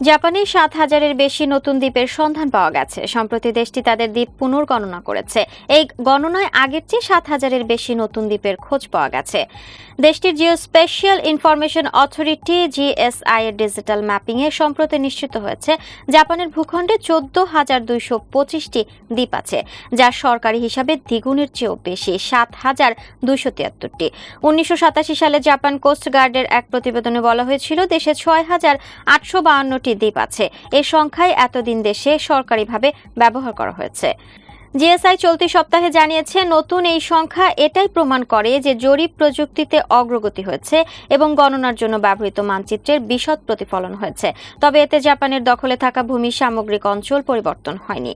জাপানে সাত হাজারের বেশি নতুন দ্বীপের সন্ধান পাওয়া গেছে। সম্প্রতি দেশটি তাদের দ্বীপ পুনর্গণনা করেছে। এই গণনায় আগের চেয়ে সাত হাজারের বেশি নতুন দ্বীপের খোঁজ পাওয়া গেছে। দেশটির geo spatial information authority GSI এর ডিজিটাল ম্যাপিং এ সম্প্রতি নিশ্চিত হয়েছে, জাপানের ভূখণ্ডে চোদ্দ হাজার দুইশো পঁচিশটি দ্বীপ আছে, যা সরকারি হিসাবে দ্বিগুণের চেয়েও বেশি, সাত হাজার দুইশো তিয়াত্তরটি। উনিশশো সাতাশি সালে জাপান কোস্ট গার্ডের এক প্রতিবেদনে বলা হয়েছিল, দেশে ছয় হাজার আটশো বাহান্নটি দ্বীপ আছে। এ সংখ্যায় এতদিন দেশে সরকারিভাবে ব্যবহার করা হয়েছে। জিএসআই চলতি সপ্তাহে জানিয়েছে, নতুন এই সংখ্যা এটাই প্রমাণ করে যে জরিপ প্রযুক্তিতে অগ্রগতি হয়েছে এবং গণনার জন্য ব্যবহৃত মানচিত্রের বিশদ প্রতিফলন হয়েছে। তবে এতে জাপানের দখলে থাকা ভূমি সামগ্রিক অঞ্চল পরিবর্তন হয়নি।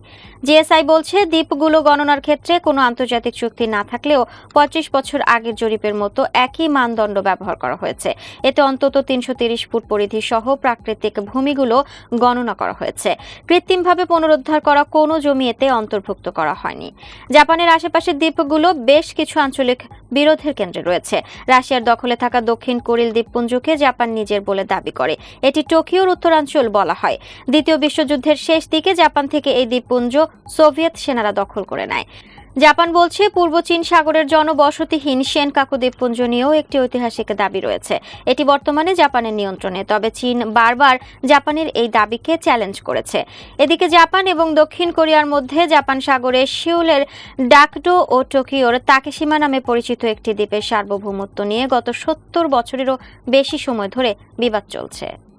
জিএসআই বলছে, দ্বীপগুলো গণনার ক্ষেত্রে কোনো আন্তর্জাতিক চুক্তি না থাকলেও পঁয়ত্রিশ বছর আগের জরিপের মতো একই মানদণ্ড ব্যবহার করা হয়েছে। এতে অন্তত তিনশো তিরিশ ফুট পরিধি সহ প্রাকৃতিক ভূমিগুলো গণনা করা হয়েছে। কৃত্রিমভাবে পুনরুদ্ধার করা কোনো জমি এতে অন্তর্ভুক্ত করা হয়নি। জাপানের আশেপাশের দ্বীপগুলো বেশ কিছু আঞ্চলিক বিরোধের কেন্দ্রে রয়েছে। রাশিয়ার দখলে থাকা দক্ষিণ কোরিল দ্বীপপুঞ্জকে জাপান নিজের বলে দাবি করে। এটি টোকিওর উত্তরাঞ্চল বলা হয়। দ্বিতীয় বিশ্বযুদ্ধের শেষ দিকে জাপান থেকে এই দ্বীপপুঞ্জ সোভিয়েত সেনারা দখল করে নেয়। জাপান বলছে পূর্ব চীন সাগরের জনবসতিহীন সেনকাকু দ্বীপপুঞ্জ নিয়েও একটি ঐতিহাসিক দাবি রয়েছে। এটি বর্তমানে জাপানের নিয়ন্ত্রণে, তবে চীন বারবার জাপানের এই দাবিকে চ্যালেঞ্জ করেছে। এদিকে জাপান এবং দক্ষিণ কোরিয়ার মধ্যে জাপান সাগরে শিউলের ডাকডো ও টোকিওর তাকেসীমা নামে পরিচিত একটি দ্বীপের সার্বভৌমত্ব নিয়ে গত সত্তর বছরেরও বেশি সময় ধরে বিবাদ চলছে।